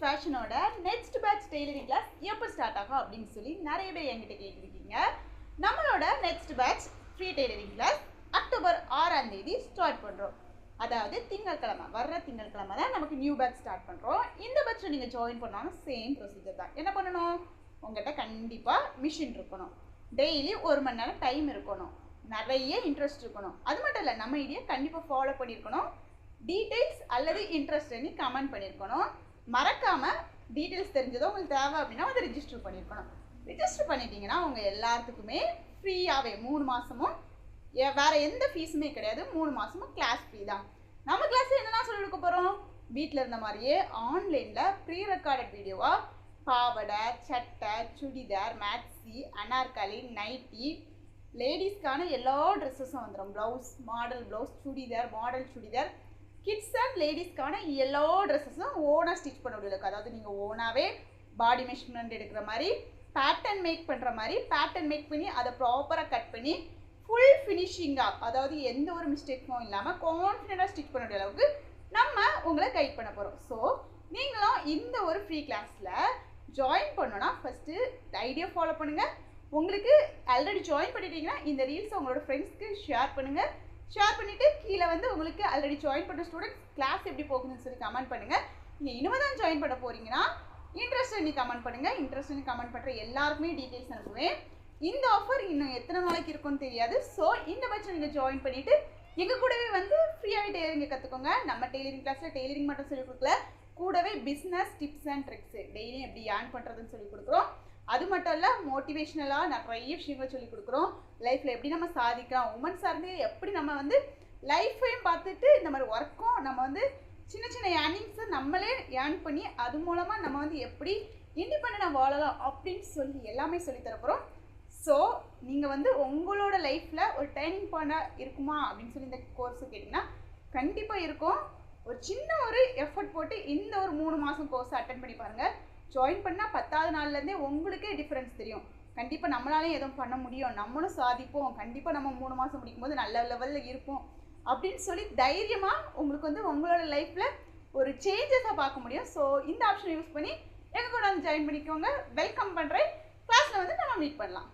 ஃபேஷனோட next batch tailoring class எப்போ start ஆகும் அப்படின்னு சொல்லி நிறைய பேர் என்கிட்ட கேட்டிருக்கீங்க. நம்மளோட next batch free tailoring class October ஆறாம் தேதி ஸ்டார்ட் பண்ணுறோம் அதாவது திங்கட்கிழமை வர்ற திங்கட்கிழமை தான் நமக்கு நியூ பேட்ச் ஸ்டார்ட் பண்ணுறோம் இந்த பேட்சில் நீங்கள் ஜாயின் பண்ணாலும் சேம் ப்ரொசீஜர் தான். என்ன பண்ணணும்? உங்கள்கிட்ட கண்டிப்பாக மிஷின் இருக்கணும். டெய்லி ஒரு மணி நேரம் டைம் இருக்கணும். நிறைய இன்ட்ரெஸ்ட் இருக்கணும். அது மட்டும் இல்லை நம்ம இதையே கண்டிப்பாக ஃபாலோ பண்ணியிருக்கணும். டீட்டெயில்ஸ் அல்லது இன்ட்ரெஸ்ட்னு கமெண்ட் பண்ணியிருக்கணும். மறக்காமல் டீட்டெயில்ஸ் தெரிஞ்சதோ உங்களுக்கு தேவை அப்படின்னா அதை ரிஜிஸ்டர் பண்ணியிருக்கணும் ரிஜிஸ்டர் பண்ணிட்டீங்கன்னா உங்கள் எல்லாத்துக்குமே ஃப்ரீயாகவே மூணு மாதமும் வேறு எந்த ஃபீஸுமே கிடையாது. மூணு மாதமும் கிளாஸ் ஃப்ரீ தான். நம்ம கிளாஸில் என்னெல்லாம் சொல்லி கொடுக்க போகிறோம் வீட்டில் இருந்த மாதிரியே ஆன்லைனில் ப்ரீ ரெக்கார்டட் வீடியோவாக பாவடை சட்டை சுடிதார் மேக்ஸி அனார்கலி நைட்டி லேடிஸ்க்கான எல்லா ட்ரெஸ்ஸஸும் வந்துடும் blouse model blouse churidar model churidar. Kids and லேடிஸ்க்கான எல்லா ட்ரெஸ்ஸஸும் ஓனாக ஸ்டிச் பண்ண முடியல. அதாவது நீங்கள் ஓனாகவே பாடி மெஷர்மெண்ட் எடுக்கிற மாதிரி பேட்டர்ன் மேக் பண்ணுற மாதிரி பேட்டர்ன் மேக் பண்ணி அதை ப்ராப்பராக கட் பண்ணி ஃபுல் ஃபினிஷிங்காக அதாவது எந்த ஒரு மிஸ்டேக்கும் இல்லாமல் கான்ஃபிடென்ட்டாக ஸ்டிச் பண்ண முடிய அளவுக்கு நம்ம உங்களை கைட் பண்ண போகிறோம் ஸோ நீங்களும் இந்த ஒரு ஃப்ரீ கிளாஸில் ஜாயின் பண்ணோன்னா ஃபஸ்ட்டு ஐடியா ஃபாலோ பண்ணுங்கள் உங்களுக்கு ஆல்ரெடி ஜாயின் பண்ணிட்டீங்கன்னா இந்த ரீல்ஸ் உங்களோட ஃப்ரெண்ட்ஸ்க்கு ஷேர் பண்ணுங்கள் ஷேர் பண்ணிவிட்டு கீழே வந்து உங்களுக்கு ஆல்ரெடி ஜாயின் பண்ண ஸ்டூடெண்ட்ஸ் கிளாஸ் எப்படி போகுதுன்னு சொல்லி கமெண்ட் பண்ணுங்கள் நீங்கள் இனிமே தான் ஜாயின் பண்ண போகிறீங்கன்னா இன்ட்ரெஸ்ட் நீ கமெண்ட் பண்ணுங்கள் இன்ட்ரெஸ்ட் கமெண்ட் பண்ணுற எல்லாருக்குமே டீட்டெயில்ஸ் அனுப்புவேன். இந்த ஆஃபர் இன்னும் எத்தனை நாளைக்கு இருக்கும்னு தெரியாது. ஸோ இந்த பட்சம் நீங்கள் ஜாயின் பண்ணிவிட்டு எங்கள் கூடவே வந்து ஃப்ரீயாகவே டெய்லரிங்கை கற்றுக்கோங்க நம்ம டெய்லரிங் கிளாஸில் டெய்லரிங் மட்டும் சொல்லிக் கொடுக்கல. கூடவே பிஸ்னஸ் டிப்ஸ் அண்ட் ட்ரிக்ஸு டெய்லியும் எப்படி ஏர்ன் பண்ணுறதுன்னு சொல்லி கொடுக்குறோம். அது மட்டும் இல்லை மோட்டிவேஷ்னலாக நிறைய விஷயங்கள் சொல்லி கொடுக்குறோம். லைஃப்பில் எப்படி நம்ம சாதிக்கலாம் உமன் சார்ந்து எப்படி நம்ம வந்து லைஃப்பையும் பார்த்துட்டு இந்த மாதிரி ஒர்க்கும் நம்ம வந்து சின்ன சின்ன ஏர்னிங்ஸை நம்மளே ஏர்ன் பண்ணி அது மூலமாக நம்ம வந்து எப்படி இண்டிபெண்டாக வாழலாம் அப்படின்னு சொல்லி எல்லாமே சொல்லி தரப்போகிறோம் ஸோ நீங்கள் வந்து உங்களோட லைஃப்பில் ஒரு டேர்னிங் பாயிண்டாக இருக்குமா அப்படின்னு சொல்லி இந்த கோர்ஸை கேட்டிங்கன்னா கண்டிப்பாக இருக்கும். ஒரு சின்ன ஒரு எஃபர்ட் போட்டு இந்த ஒரு மூணு மாதம் கோர்ஸ் அட்டன் பண்ணி பாருங்கள் ஜாயின் பண்ணால் பத்தாவது நாள்லேருந்தே உங்களுக்கே டிஃப்ரென்ஸ் தெரியும். கண்டிப்பாக நம்மளாலையும் எதுவும் பண்ண முடியும். நம்மளும் சாதிப்போம். கண்டிப்பாக நம்ம மூணு மாதம் முடிக்கும் போது நல்ல லெவலில் இருப்போம். அப்படின்னு சொல்லி தைரியமாக உங்களுக்கு வந்து உங்களோட லைஃப்பில் ஒரு சேஞ்சஸாக பார்க்க முடியும். ஸோ இந்த ஆப்ஷனை யூஸ் பண்ணி எங்கள் கூட வந்து ஜாயின் பண்ணிக்கோங்க. வெல்கம் பண்ணுறேன் கிளாஸில் வந்து நம்ம மீட் பண்ணலாம்.